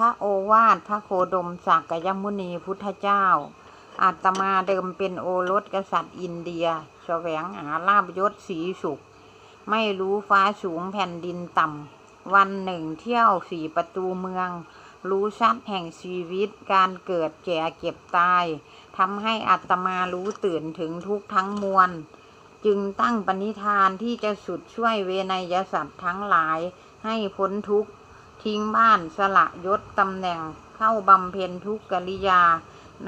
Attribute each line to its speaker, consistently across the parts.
Speaker 1: ระโอวาทพระโคดมศักยมุนีพุทธเจ้า อาตมาเดิมเป็นโอรสกษัตริย์อินเดียแสวงหาลาบยศสีสุข ไม่รู้ฟ้าสูงแผ่นดินต่ำ วันหนึ่งเที่ยวสี่ประตูเมือง รู้ชัดแห่งชีวิตการเกิดแก่เก็บตายทำให้อาตมารู้ตื่นถึงทุกข์ทั้งมวล จึงตั้งปณิธานที่จะสุดช่วยเวนยสัตว์ทั้งหลายให้พ้นทุกข์ ทิ้งบ้านสละยศตำแหน่งเข้าบำเพ็ญทุกกริยา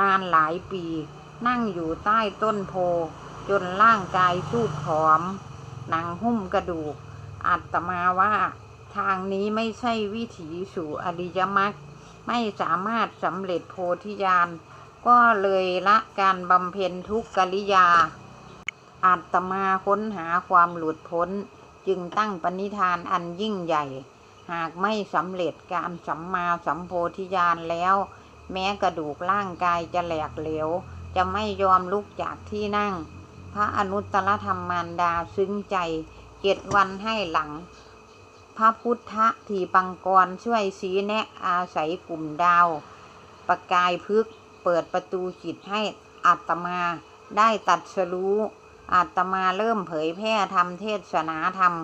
Speaker 1: นานหลายปี นั่งอยู่ใต้ต้นโพ จนร่างกายสูบผอม หนังหุ้มกระดูกอาตมาว่า ทางนี้ไม่ใช่วิถีสู่อริยมรรคไม่สามารถสำเร็จโพธิญาณก็เลยละการบำเพ็ญทุกกริยา อาตมาค้นหาความหลุดพ้น จึงตั้งปณิธานอันยิ่งใหญ่ หากไม่สำเร็จการสัมมาสัมโพธิญาณแล้ว แม้กระดูกร่างกายจะแหลกเหลว จะไม่ยอมลุกจากที่นั่ง พระอนุตตรธรรมมารดาซึ้งใจเจ็ดวันให้หลัง พระพุทธทีปังกรช่วยชี้แนะอาศัยกลุ่มดาว ประกายพึกเปิดประตูจิตให้อาตมาได้ตัดสรู้อาตมาเริ่มเผยแพร่ธรรมเทศนาธรรม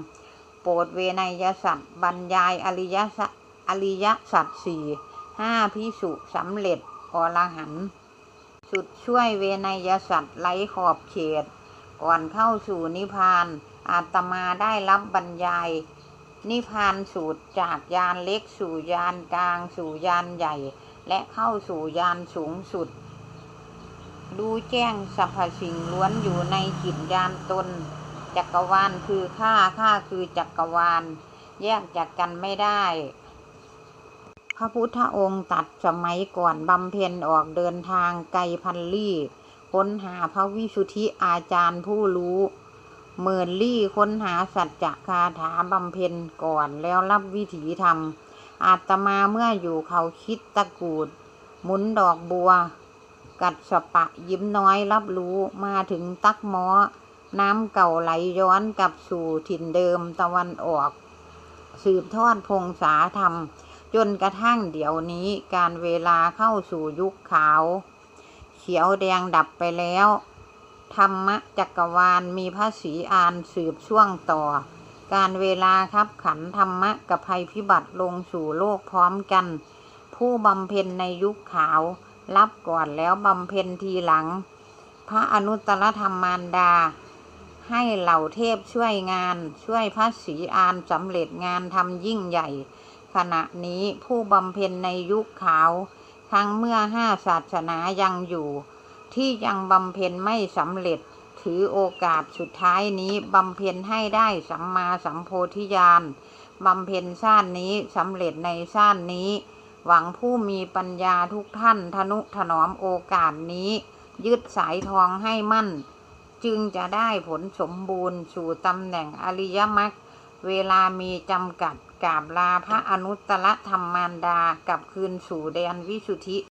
Speaker 1: โปรดเวนยสัตว์บรรยายอริยสัจอริยสัจสี่ห้าพิสุสำเร็จอรหันต์สุดช่วยเวนยสัตว์ไร้ขอบเขต ก่อนเข้าสู่นิพพาน อาตมาได้รับบรรยาย นิพพานสูตรจากยานเล็กสู่ยานกลางสู่ยานใหญ่ และเข้าสู่ยานสูงสุด ดูแจ้งสรรพสิ่งล้วนอยู่ในจิตยานตน จักรวาลคือข้าข้าคือจักรวาล แยกจากกันไม่ได้ พระพุทธองค์ตัดสมัยก่อนบำเพ็ญออกเดินทางไกลพันลี่ค้นหาพระวิสุทธิอาจารย์ผู้รู้หมื่นลี่ค้นหาสัจจะคาถาบำเพ็ญก่อนแล้วรับวิถีธรรม อาตมาเมื่ออยู่เขาคิดตะกูด หมุนดอกบัว กัดสปะยิ้มน้อยรับรู้มาถึงตักม้อ น้ำเก่าไหลย้อนกลับสู่ถิ่นเดิมตะวันออก สืบทอดพงษาธรรม จนกระทั่งเดี๋ยวนี้การเวลาเข้าสู่ยุคขาว เขียวแดงดับไปแล้ว ธรรมจักรวาลมีพระศรีอานสืบช่วงต่อ การเวลาครับขันธรรมะกับภัยพิบัติลงสู่โลกพร้อมกัน ผู้บำเพ็ญในยุคขาว รับก่อนแล้วบำเพ็ญทีหลัง พระอนุตตรธรรมมารดา ให้เหล่าเทพช่วยงาน ช่วยพระศรีอานสำเร็จงานทำยิ่งใหญ่ ขณะนี้ผู้บำเพ็ญในยุคขาว ทั้งเมื่อห้าศาสนายังอยู่ ที่ยังบำเพ็ญไม่สำเร็จ ถือโอกาสสุดท้ายนี้บำเพ็ญให้ได้สัมมาสัมโพธิญาณบำเพ็ญชาตินี้สำเร็จในชาตินี้ หวังผู้มีปัญญาทุกท่านทนุถนอมโอกาสนี้ ยึดสายทองให้มั่น จึงจะได้ผลสมบูรณ์สู่ตำแหน่งอริยมรรคเวลามีจำกัดกราบลาพระอนุตตรธรรมมารดากลับคืนสู่แดนวิสุทธิ